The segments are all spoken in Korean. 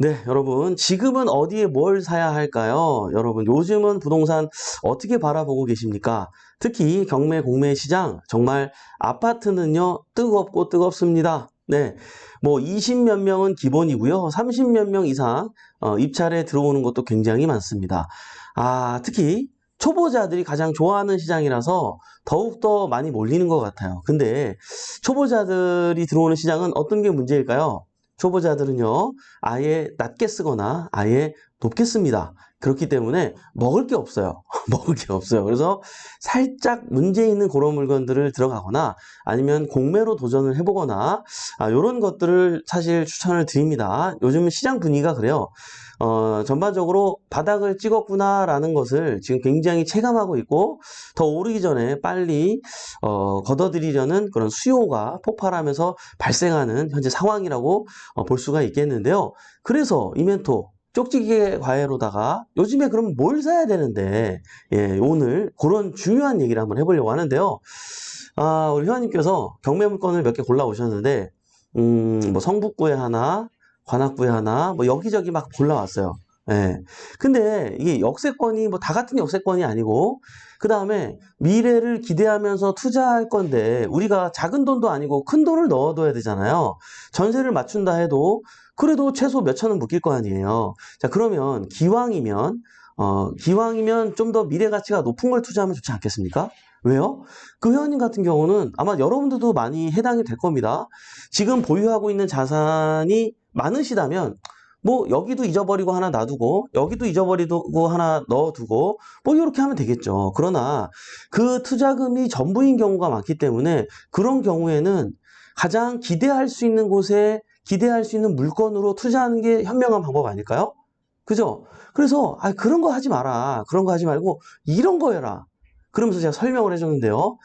네, 여러분, 지금은 어디에 뭘 사야 할까요? 여러분, 요즘은 부동산 어떻게 바라보고 계십니까? 특히 경매 공매 시장, 정말 아파트는요, 뜨겁고 뜨겁습니다. 네, 뭐 20몇 명은 기본이고요. 30몇 명 이상 어, 입찰에 들어오는 것도 굉장히 많습니다. 아, 특히 초보자들이 가장 좋아하는 시장이라서 더욱더 많이 몰리는 것 같아요. 근데 초보자들이 들어오는 시장은 어떤 게 문제일까요? 초보자들은요, 아예 낮게 쓰거나 아예 높게 씁니다. 그렇기 때문에 먹을 게 없어요. 먹을 게 없어요. 그래서 살짝 문제 있는 그런 물건들을 들어가거나 아니면 공매로 도전을 해보거나 아, 이런 것들을 사실 추천을 드립니다. 요즘 시장 분위기가 그래요. 어, 전반적으로 바닥을 찍었구나라는 것을 지금 굉장히 체감하고 있고 더 오르기 전에 빨리 어, 걷어들이려는 그런 수요가 폭발하면서 발생하는 현재 상황이라고 어, 볼 수가 있겠는데요. 그래서 이 멘토 쪽지게 과외로다가 요즘에 그럼 뭘 사야 되는데 예, 오늘 그런 중요한 얘기를 한번 해보려고 하는데요. 아, 우리 회원님께서 경매 물건을 몇 개 골라 오셨는데 음, 뭐 성북구에 하나, 관악구에 하나, 뭐 여기저기 막 골라왔어요. 예. 근데 이게 역세권이 뭐 다 같은 역세권이 아니고 그 다음에 미래를 기대하면서 투자할 건데 우리가 작은 돈도 아니고 큰 돈을 넣어둬야 되잖아요. 전세를 맞춘다 해도 그래도 최소 몇 천은 묶일 거 아니에요. 자 그러면 기왕이면 어 기왕이면 좀 더 미래 가치가 높은 걸 투자하면 좋지 않겠습니까? 왜요? 그 회원님 같은 경우는 아마 여러분들도 많이 해당이 될 겁니다. 지금 보유하고 있는 자산이 많으시다면 뭐 여기도 잊어버리고 하나 놔두고 여기도 잊어버리고 하나 넣어두고 뭐 이렇게 하면 되겠죠. 그러나 그 투자금이 전부인 경우가 많기 때문에 그런 경우에는 가장 기대할 수 있는 곳에 기대할 수 있는 물건으로 투자하는 게 현명한 방법 아닐까요? 그죠? 그래서 아 그런 거 하지 마라. 그런 거 하지 말고 이런 거 해라. 그러면서 제가 설명을 해줬는데요.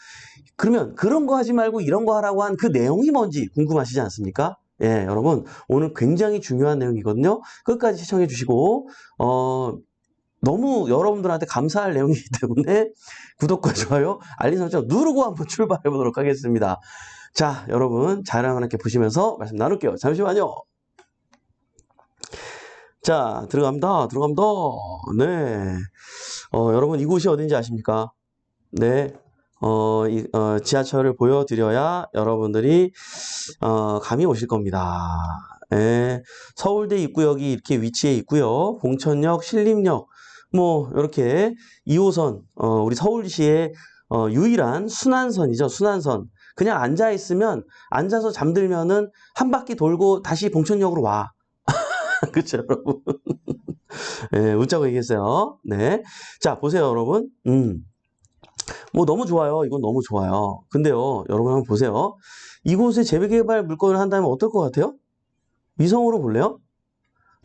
그러면 그런 거 하지 말고 이런 거 하라고 한 그 내용이 뭔지 궁금하시지 않습니까? 예, 여러분, 오늘 굉장히 중요한 내용이거든요. 끝까지 시청해 주시고, 어, 너무 여러분들한테 감사할 내용이기 때문에 구독과 좋아요, 알림 설정 누르고 한번 출발해 보도록 하겠습니다. 자, 여러분, 자랑 하나 이렇게 보시면서 말씀 나눌게요. 잠시만요. 자, 들어갑니다. 들어갑니다. 네. 어, 여러분, 이곳이 어딘지 아십니까? 네. 어, 이, 어, 지하철을 보여드려야 여러분들이, 어, 감이 오실 겁니다. 예, 서울대 입구역이 이렇게 위치해 있고요. 봉천역, 신림역, 뭐, 이렇게 2호선, 어, 우리 서울시의 어, 유일한 순환선이죠. 순환선. 그냥 앉아 있으면, 앉아서 잠들면은 한 바퀴 돌고 다시 봉천역으로 와. 그쵸, 여러분? 예, 웃자고 얘기했어요. 네. 자, 보세요, 여러분. 음. 뭐 너무 좋아요. 이건 너무 좋아요. 근데요, 여러분 한번 보세요. 이곳에 재개발 물건을 한다면 어떨 것 같아요? 위성으로 볼래요?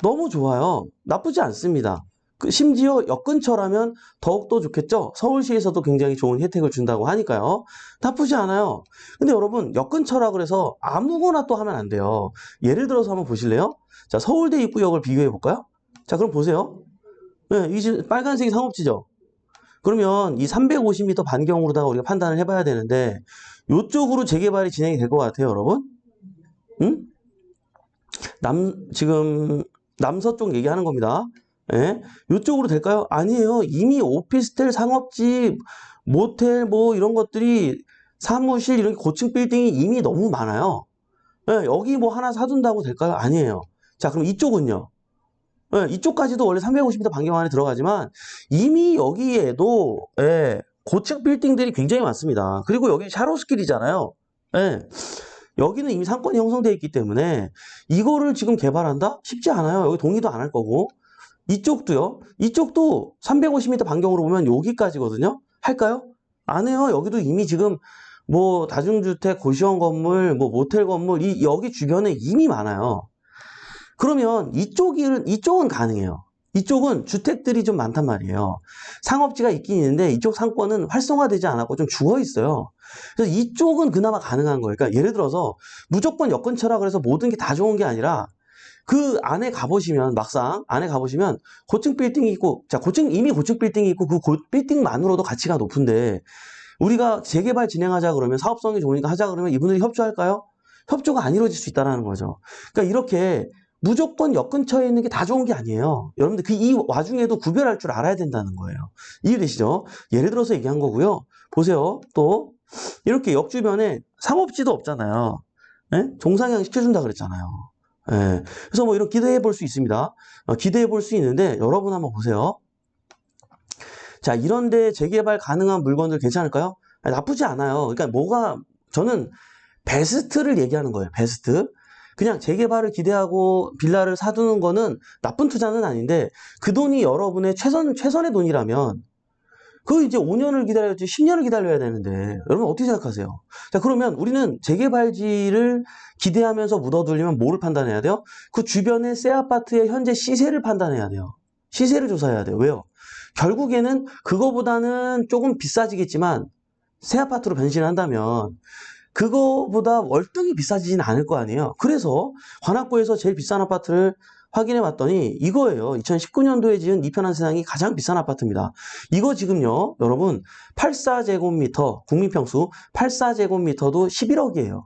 너무 좋아요. 나쁘지 않습니다. 그 심지어 역 근처라면 더욱더 좋겠죠? 서울시에서도 굉장히 좋은 혜택을 준다고 하니까요. 나쁘지 않아요. 근데 여러분, 역 근처라 그래서 아무거나 또 하면 안 돼요. 예를 들어서 한번 보실래요? 자, 서울대 입구역을 비교해 볼까요? 자, 그럼 보세요. 네, 이집 빨간색이 상업지죠? 그러면 이 350m 반경으로다가 우리가 판단을 해봐야 되는데 이쪽으로 재개발이 진행이 될 것 같아요, 여러분. 응? 남 지금 남서쪽 얘기하는 겁니다. 예? 이쪽으로 될까요? 아니에요. 이미 오피스텔, 상업집, 모텔 뭐 이런 것들이 사무실 이런 고층 빌딩이 이미 너무 많아요. 예, 여기 뭐 하나 사둔다고 될까요? 아니에요. 자, 그럼 이쪽은요? 예, 이쪽까지도 원래 350m 반경 안에 들어가지만 이미 여기에도 예, 고층 빌딩들이 굉장히 많습니다. 그리고 여기 샤로스길이잖아요. 예, 여기는 이미 상권이 형성되어 있기 때문에 이거를 지금 개발한다? 쉽지 않아요. 여기 동의도 안 할 거고 이쪽도요. 이쪽도 350m 반경으로 보면 여기까지거든요. 할까요? 안 해요. 여기도 이미 지금 뭐 다중주택, 고시원 건물, 뭐 모텔 건물 이 여기 주변에 이미 많아요. 그러면 이쪽은, 이쪽은 가능해요. 이쪽은 주택들이 좀 많단 말이에요. 상업지가 있긴 있는데 이쪽 상권은 활성화되지 않았고 좀 죽어 있어요. 그래서 이쪽은 그나마 가능한 거예요. 그러니까 예를 들어서 무조건 여건처라 그래서 모든 게 다 좋은 게 아니라 그 안에 가보시면 막상 안에 가보시면 고층 빌딩이 있고 자 고층 이미 고층 빌딩이 있고 그 고, 빌딩만으로도 가치가 높은데 우리가 재개발 진행하자 그러면 사업성이 좋으니까 하자 그러면 이분들이 협조할까요? 협조가 안 이루어질 수 있다는 거죠. 그러니까 이렇게 무조건 역 근처에 있는 게 다 좋은 게 아니에요. 여러분들 그 이 와중에도 구별할 줄 알아야 된다는 거예요. 이해되시죠? 예를 들어서 얘기한 거고요. 보세요. 또 이렇게 역 주변에 상업지도 없잖아요. 예? 종상향 시켜준다 그랬잖아요. 예. 그래서 뭐 이런 기대해 볼 수 있습니다. 어, 기대해 볼 수 있는데 여러분 한번 보세요. 자, 이런데 재개발 가능한 물건들 괜찮을까요? 아니, 나쁘지 않아요. 그러니까 뭐가 저는 베스트를 얘기하는 거예요. 베스트. 그냥 재개발을 기대하고 빌라를 사두는 거는 나쁜 투자는 아닌데 그 돈이 여러분의 최선 최선의 돈이라면 그 이제 5년을 기다려야지 10년을 기다려야 되는데 여러분 어떻게 생각하세요? 자 그러면 우리는 재개발지를 기대하면서 묻어두려면 뭐를 판단해야 돼요? 그 주변의 새 아파트의 현재 시세를 판단해야 돼요. 시세를 조사해야 돼요. 왜요? 결국에는 그거보다는 조금 비싸지겠지만 새 아파트로 변신한다면 그거보다 월등히 비싸지진 않을 거 아니에요. 그래서 관악구에서 제일 비싼 아파트를 확인해 봤더니 이거예요. 2019년도에 지은 이편한 세상이 가장 비싼 아파트입니다. 이거 지금요, 여러분 84제곱미터 국민평수 84제곱미터도 11억이에요.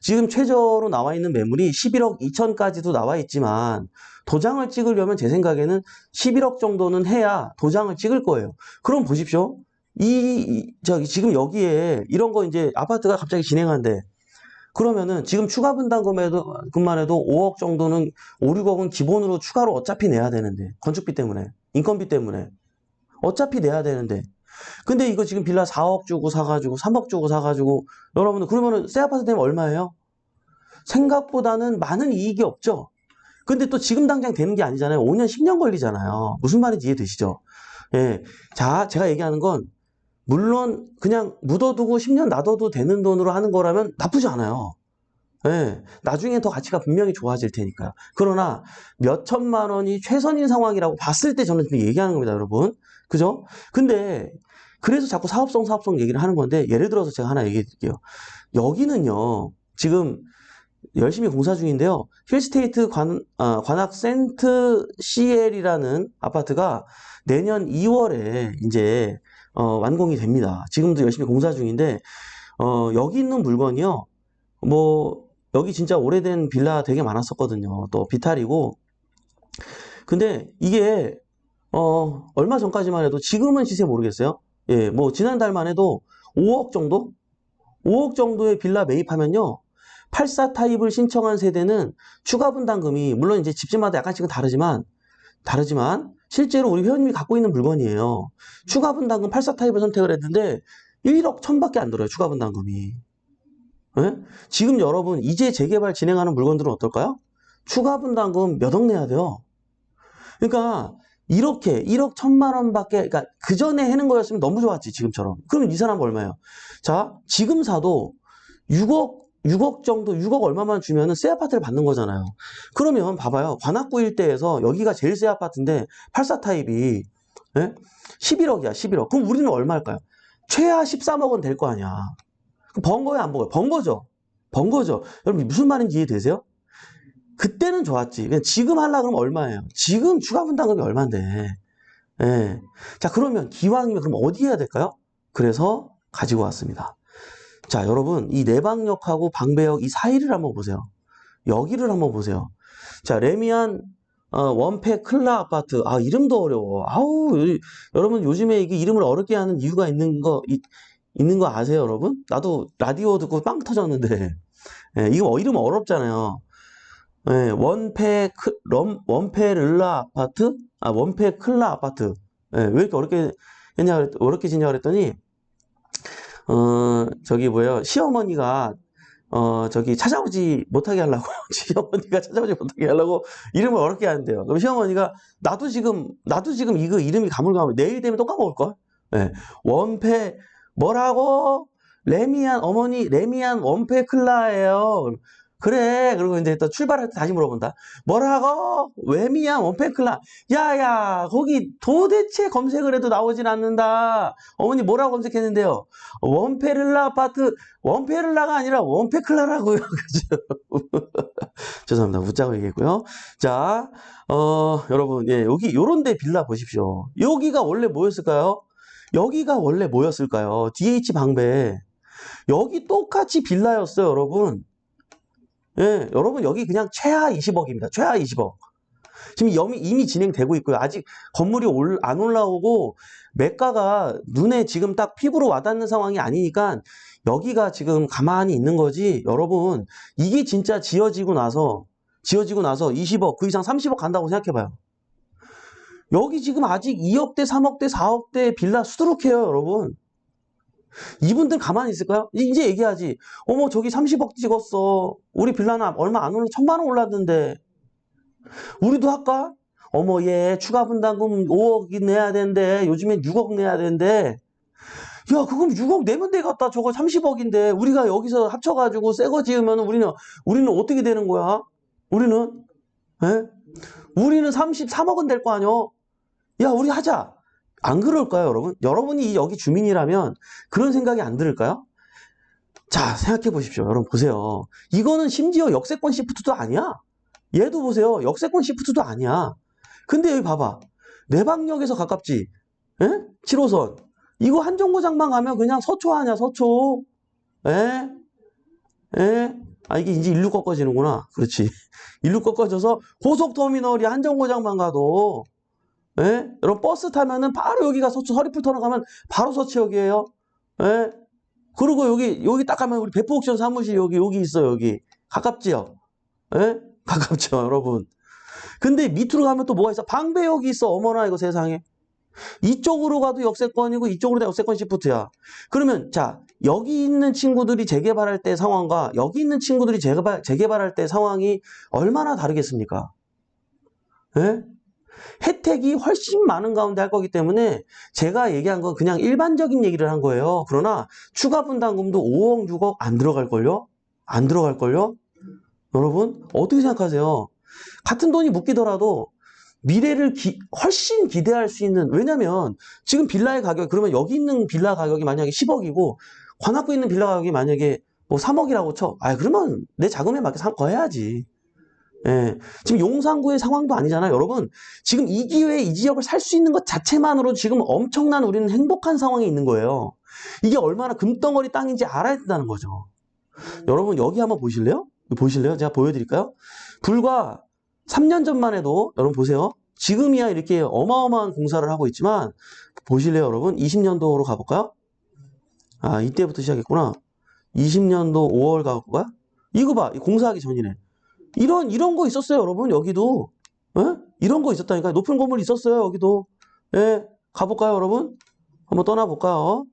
지금 최저로 나와 있는 매물이 11억 2천까지도 나와 있지만 도장을 찍으려면 제 생각에는 11억 정도는 해야 도장을 찍을 거예요. 그럼 보십시오. 이, 이- 저기, 지금 여기에 이런 거 이제 아파트가 갑자기 진행한대. 그러면은 지금 추가 분담금에도, 금만 해도 5억 정도는, 5, 6억은 기본으로 추가로 어차피 내야 되는데. 건축비 때문에. 인건비 때문에. 어차피 내야 되는데. 근데 이거 지금 빌라 4억 주고 사가지고, 3억 주고 사가지고, 여러분들, 그러면은 새 아파트 되면 얼마예요? 생각보다는 많은 이익이 없죠? 근데 또 지금 당장 되는 게 아니잖아요. 5년, 10년 걸리잖아요. 무슨 말인지 이해되시죠? 예. 자, 제가 얘기하는 건, 물론 그냥 묻어두고 10년 놔둬도 되는 돈으로 하는 거라면 나쁘지 않아요. 예, 나중에 더 가치가 분명히 좋아질 테니까요. 그러나 몇 천만 원이 최선인 상황이라고 봤을 때 저는 지금 얘기하는 겁니다, 여러분. 그죠? 근데 그래서 자꾸 사업성 사업성 얘기를 하는 건데 예를 들어서 제가 하나 얘기해 드릴게요. 여기는요. 지금 열심히 공사 중인데요. 힐스테이트 관, 아, 관악 센트 CL이라는 아파트가 내년 2월에 이제 어, 완공이 됩니다. 지금도 열심히 공사 중인데, 어, 여기 있는 물건이요. 뭐, 여기 진짜 오래된 빌라 되게 많았었거든요. 또 비탈이고. 근데 이게, 어, 얼마 전까지만 해도 지금은 시세 모르겠어요. 예, 뭐, 지난달만 해도 5억 정도? 5억 정도의 빌라 매입하면요. 84 타입을 신청한 세대는 추가 분담금이, 물론 이제 집집마다 약간씩은 다르지만, 다르지만, 실제로 우리 회원님이 갖고 있는 물건이에요. 추가 분담금 84 타입을 선택을 했는데 1억 1000밖에 안 들어요. 추가 분담금이. 예? 지금 여러분 이제 재개발 진행하는 물건들은 어떨까요? 추가 분담금 몇 억 내야 돼요. 그러니까 이렇게 1억 1000만 원밖에 그러니까 그 전에 해는 거였으면 너무 좋았지 지금처럼. 그럼 이 사람 얼마예요? 자 지금 사도 6억 6억 정도 6억 얼마만 주면은 새 아파트를 받는 거잖아요. 그러면 봐봐요. 관악구 일대에서 여기가 제일 새 아파트인데 84 타입이 예? 11억이야 11억. 그럼 우리는 얼마일까요? 최하 13억은 될 거 아니야. 번 거야 안 번 거야? 번 거죠. 번 거죠. 여러분 무슨 말인지 이해되세요? 그때는 좋았지. 그냥 지금 하려 그러면 얼마예요? 지금 추가 분담금이 얼마인데. 예. 자 그러면 기왕이면 그럼 어디 해야 될까요? 그래서 가지고 왔습니다. 자 여러분 이 내방역하고 방배역 이 사이를 한번 보세요. 여기를 한번 보세요. 자 레미안 어, 원패 클라 아파트 아 이름도 어려워. 아우 요- 여러분 요즘에 이게 이름을 어렵게 하는 이유가 있는 거 이- 있는 거 아세요 여러분? 나도 라디오 듣고 빵 터졌는데 예, 이거 어- 이름 어렵잖아요. 예, 원패 크, 럼, 원패 르라 아파트? 아, 원패 클라 아파트. 예, 왜 이렇게 어렵게 했냐, 어렵게 지냐 그랬더니, 어, 저기 뭐예요. 시어머니가, 어, 저기 찾아오지 못하게 하려고, 시어머니가 찾아오지 못하게 하려고 이름을 어렵게 하는데요. 그럼 시어머니가, 나도 지금, 나도 지금 이거 이름이 가물가물, 내일 되면 또 까먹을걸? 예, 원패, 뭐라고? 레미안, 어머니, 레미안 원패 클라예요. 그래. 그리고 이제 또 출발할 때 다시 물어본다. 뭐라고? 웨미안 원패클라. 야야, 거기 도대체 검색을 해도 나오진 않는다. 어머니 뭐라고 검색했는데요? 원페를라 아파트, 원페를라가 아니라 원패클라라고요. 그죠? 죄송합니다. 웃자고 얘기했고요. 자, 어, 여러분, 예, 여기, 요런데 빌라 보십시오. 여기가 원래 뭐였을까요? 여기가 원래 뭐였을까요? DH 방배. 여기 똑같이 빌라였어요, 여러분. 예, 여러분 여기 그냥 최하 20억입니다. 최하 20억. 지금 이미, 진행되고 있고요. 아직 건물이 올, 안 올라오고 매가가 눈에 지금 딱 피부로 와닿는 상황이 아니니까 여기가 지금 가만히 있는 거지. 여러분 이게 진짜 지어지고 나서 지어지고 나서 20억 그 이상 30억 간다고 생각해봐요. 여기 지금 아직 2억대, 3억대, 4억대 빌라 수두룩해요, 여러분. 이분들 가만히 있을까요? 이제 얘기하지. 어머, 저기 30억 찍었어. 우리 빌라는 얼마 안 올라, 천만 원 올랐는데. 우리도 할까? 어머, 얘 추가 분담금 5억 내야 되는데, 요즘엔 6억 내야 되는데. 야, 그럼 6억 내면 되겠다. 저거 30억인데. 우리가 여기서 합쳐가지고 새 거 지으면 우리는, 우리는 어떻게 되는 거야? 우리는? 에? 우리는 33억은 될 거 아니야? 야, 우리 하자. 안 그럴까요, 여러분? 여러분이 여기 주민이라면 그런 생각이 안 들을까요? 자, 생각해 보십시오. 여러분, 보세요. 이거는 심지어 역세권 시프트도 아니야. 얘도 보세요. 역세권 시프트도 아니야. 근데 여기 봐봐. 내방역에서 가깝지. 에? 7호선. 이거 한정거장만 가면 그냥 서초 아니야, 서초. 에? 에? 아, 이게 이제 일로 꺾어지는구나. 그렇지. 일로 꺾어져서 고속터미널이 한정거장만 가도 예? 여러분 버스 타면은 바로 여기가 서초 서리풀 터널 가면 바로 서초역이에요. 예? 그리고 여기 여기 딱 가면 우리 배포옥션 사무실 여기 여기 있어 여기 가깝지요. 예? 가깝죠 여러분. 근데 밑으로 가면 또 뭐가 있어? 방배역이 있어. 어머나 이거 세상에. 이쪽으로 가도 역세권이고 이쪽으로 도 역세권 시프트야. 그러면 자 여기 있는 친구들이 재개발할 때 상황과 여기 있는 친구들이 재개발, 재개발할 때 상황이 얼마나 다르겠습니까? 예? 혜택이 훨씬 많은 가운데 할 거기 때문에 제가 얘기한 건 그냥 일반적인 얘기를 한 거예요. 그러나 추가 분담금도 5억, 6억 안 들어갈걸요? 안 들어갈걸요? 여러분, 어떻게 생각하세요? 같은 돈이 묶이더라도 미래를 기- 훨씬 기대할 수 있는, 왜냐면 지금 빌라의 가격, 그러면 여기 있는 빌라 가격이 만약에 10억이고 관악구에 있는 빌라 가격이 만약에 뭐 3억이라고 쳐. 아, 그러면 내 자금에 맞게 산거 해야지. 예. 지금 용산구의 상황도 아니잖아요. 여러분, 지금 이 기회에 이 지역을 살 수 있는 것 자체만으로 지금 엄청난 우리는 행복한 상황에 있는 거예요. 이게 얼마나 금덩어리 땅인지 알아야 된다는 거죠. 여러분, 여기 한번 보실래요? 보실래요? 제가 보여드릴까요? 불과 3년 전만 해도, 여러분 보세요. 지금이야 이렇게 어마어마한 공사를 하고 있지만, 보실래요, 여러분? 20년도로 가볼까요? 아, 이때부터 시작했구나. 20년도 5월 가볼까요? 이거 봐, 이 공사하기 전이네. 이런 이런 거 있었어요, 여러분. 여기도 예? 이런 거 있었다니까. 높은 건물 있었어요, 여기도. 예, 가볼까요, 여러분? 한번 떠나볼까요?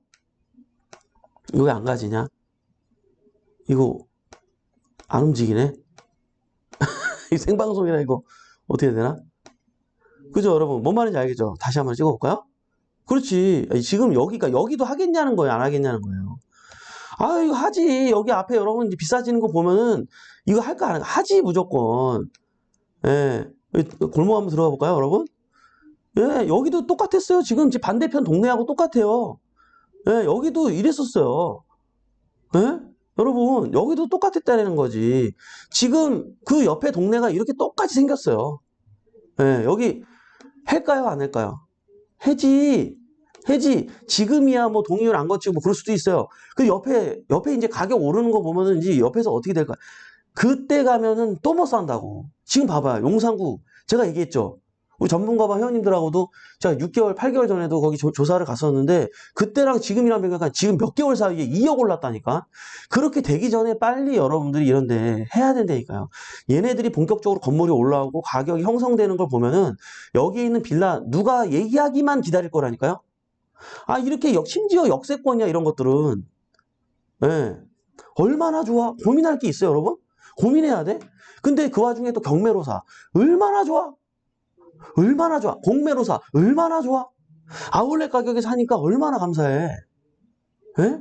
이거 왜안 가지냐? 이거 안 움직이네. 이 생방송이라 이거 어떻게 되나? 그죠, 여러분? 뭔 말인지 알겠죠? 다시 한번 찍어볼까요? 그렇지. 지금 여기가 여기도 하겠냐는 거예요, 안 하겠냐는 거예요. 아, 이거 하지. 여기 앞에 여러분 이제 비싸지는 거 보면은 이거 할까 안 할까? 하지, 무조건. 예. 골목 한번 들어가 볼까요, 여러분? 예, 여기도 똑같았어요. 지금 제 반대편 동네하고 똑같아요. 예, 여기도 이랬었어요. 예? 여러분, 여기도 똑같았다는 거지. 지금 그 옆에 동네가 이렇게 똑같이 생겼어요. 예, 여기 할까요, 안 할까요? 해지. 해지. 지금이야 뭐 동의를 안 거치고 뭐 그럴 수도 있어요. 그 옆에, 옆에 이제 가격 오르는 거 보면은 이제 옆에서 어떻게 될까? 그때 가면은 또 못 산다고. 지금 봐봐요. 용산구. 제가 얘기했죠. 우리 전문가와 회원님들하고도 제가 6개월, 8개월 전에도 거기 조, 조사를 갔었는데 그때랑 지금이랑 비교하니까 지금 몇 개월 사이에 2억 올랐다니까. 그렇게 되기 전에 빨리 여러분들이 이런데 해야 된다니까요. 얘네들이 본격적으로 건물이 올라오고 가격이 형성되는 걸 보면은 여기에 있는 빌라 누가 얘기하기만 기다릴 거라니까요. 아, 이렇게 역, 심지어 역세권이야, 이런 것들은. 예. 얼마나 좋아? 고민할 게 있어요, 여러분? 고민해야 돼? 근데 그 와중에 또 경매로사. 얼마나 좋아? 얼마나 좋아? 공매로사. 얼마나 좋아? 아울렛 가격에 사니까 얼마나 감사해. 예?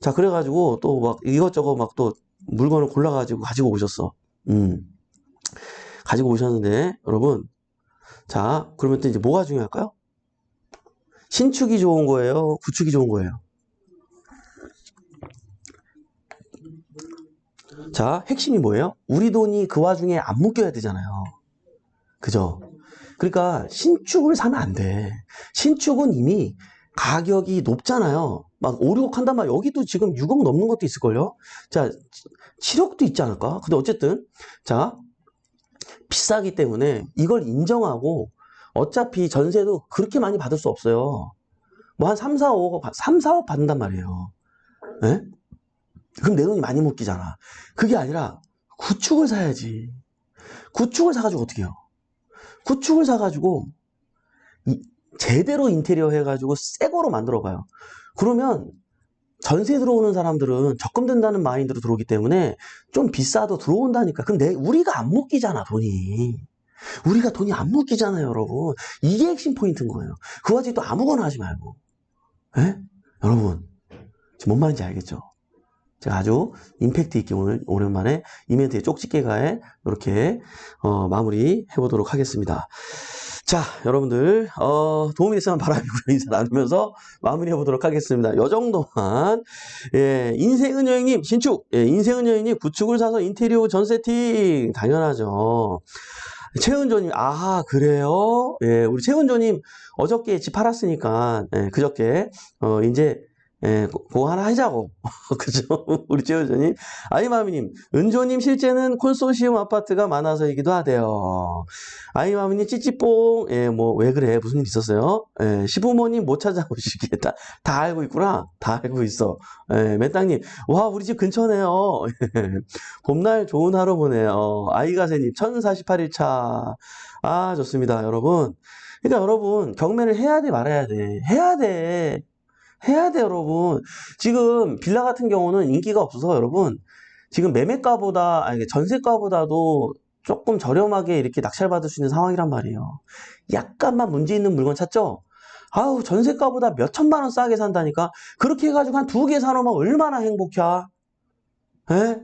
자, 그래가지고 또 막 이것저것 막 또 물건을 골라가지고 가지고 오셨어. 음. 가지고 오셨는데, 여러분. 자, 그러면 또 이제 뭐가 중요할까요? 신축이 좋은 거예요? 구축이 좋은 거예요? 자, 핵심이 뭐예요? 우리 돈이 그 와중에 안 묶여야 되잖아요. 그죠? 그러니까 신축을 사면 안 돼. 신축은 이미 가격이 높잖아요. 막 5, 6억 한단 말이야. 여기도 지금 6억 넘는 것도 있을걸요? 자, 7억도 있지 않을까? 근데 어쨌든, 자, 비싸기 때문에 이걸 인정하고 어차피 전세도 그렇게 많이 받을 수 없어요. 뭐 한 3, 4, 5억, 3, 4억 받는단 말이에요. 예? 그럼 내 돈이 많이 묶이잖아. 그게 아니라 구축을 사야지. 구축을 사가지고 어떻게 해요? 구축을 사가지고 이- 제대로 인테리어 해가지고 새 거로 만들어봐요. 그러면 전세 들어오는 사람들은 적금 든다는 마인드로 들어오기 때문에 좀 비싸도 들어온다니까. 그럼 내, 우리가 안 묶이잖아, 돈이. 우리가 돈이 안 묶이잖아요, 여러분. 이게 핵심 포인트인 거예요. 그 와중에 또 아무거나 하지 말고. 예? 여러분, 지금 뭔 말인지 알겠죠? 제가 아주 임팩트 있게 오늘, 오랜만에 이멘트의 쪽집게가에 이렇게, 어, 마무리 해보도록 하겠습니다. 자, 여러분들, 어, 도움이 됐으면 바람이고요. 인사 나누면서 마무리해 보도록 하겠습니다. 요 정도만. 예, 인생은 여행님, 신축. 예, 인생은 여행님, 구축을 사서 인테리어 전 세팅. 당연하죠. 최은조님, 아, 그래요? 예, 우리 최은조님, 어저께 집 팔았으니까, 예, 그저께, 어, 이제, 예, 그- 그거 하나 하자고. 그죠? 우리 최은조님. 아이마미님, 은조님 실제는 콘소시엄 아파트가 많아서이기도 하대요. 아이마미님, 찌찌뽕, 예, 뭐, 왜 그래? 무슨 일 있었어요? 예, 시부모님 못 찾아오시기에 다, 다 알고 있구나. 다 알고 있어. 예, 맨땅님, 와, 우리 집 근처네요. 봄날 좋은 하루 보내요. 아이가세님, 1048일차. 아, 좋습니다, 여러분. 그러니까 여러분, 경매를 해야 돼, 말아야 돼. 해야 돼. 해야 돼, 여러분. 지금 빌라 같은 경우는 인기가 없어서 여러분, 지금 매매가보다, 아니, 전세가보다도 조금 저렴하게 이렇게 낙찰받을 수 있는 상황이란 말이에요. 약간만 문제 있는 물건 찾죠? 아우, 전세가보다 몇 천만 원 싸게 산다니까? 그렇게 해가지고 한 두 개 사놓으면 얼마나 행복해? 에?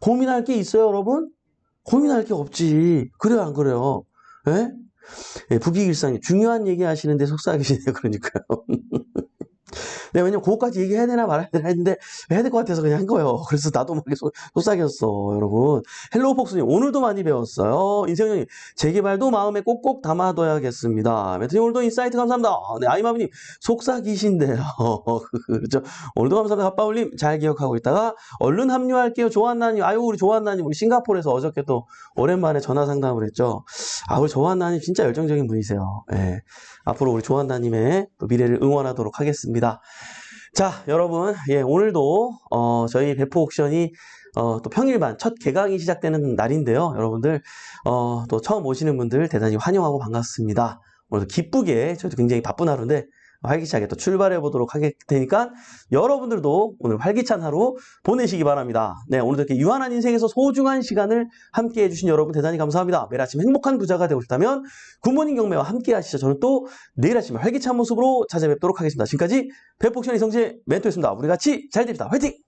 고민할 게 있어요, 여러분? 고민할 게 없지. 그래요, 안 그래요? 에? 예, 부기일상이 중요한 얘기 하시는데 속삭이시네요, 그러니까요. 네, 왜냐면 그거까지 얘기해야 되나 말아야 되나 했는데 해야 될 것 같아서 그냥 한 거예요. 그래서 나도 모르게 속- 속삭였어, 여러분. 헬로우 폭스님, 오늘도 많이 배웠어요. 인생형님, 재개발도 마음에 꼭꼭 담아둬야겠습니다. 매트님, 오늘도 인사이트 감사합니다. 아, 네, 아이마미님, 속삭이신데요. 그렇죠. 오늘도 감사합니다. 갓바울님, 잘 기억하고 있다가 얼른 합류할게요. 조한나님, 아유, 우리 조한나님, 우리 싱가포르에서 어저께 또 오랜만에 전화 상담을 했죠. 아, 우리 조한나님 진짜 열정적인 분이세요. 예. 앞으로 우리 조한나님의 또 미래를 응원하도록 하겠습니다. 자, 여러분, 예, 오늘도, 어, 저희 배포 옥션이, 어, 또 평일반 첫 개강이 시작되는 날인데요. 여러분들, 어, 또 처음 오시는 분들 대단히 환영하고 반갑습니다. 오늘도 기쁘게, 저희도 굉장히 바쁜 하루인데, 활기차게 또 출발해 보도록 할 테니까, 여러분들도 오늘 활기찬 하루 보내시기 바랍니다. 네, 오늘도 이렇게 유한한 인생에서 소중한 시간을 함께 해주신 여러분 대단히 감사합니다. 매일 아침 행복한 부자가 되고 싶다면, 굿모닝 경매와 함께 하시죠. 저는 또 내일 아침 활기찬 모습으로 찾아뵙도록 하겠습니다. 지금까지 배폭션의 성재 멘토였습니다. 우리 같이 잘 됩시다. 화이팅!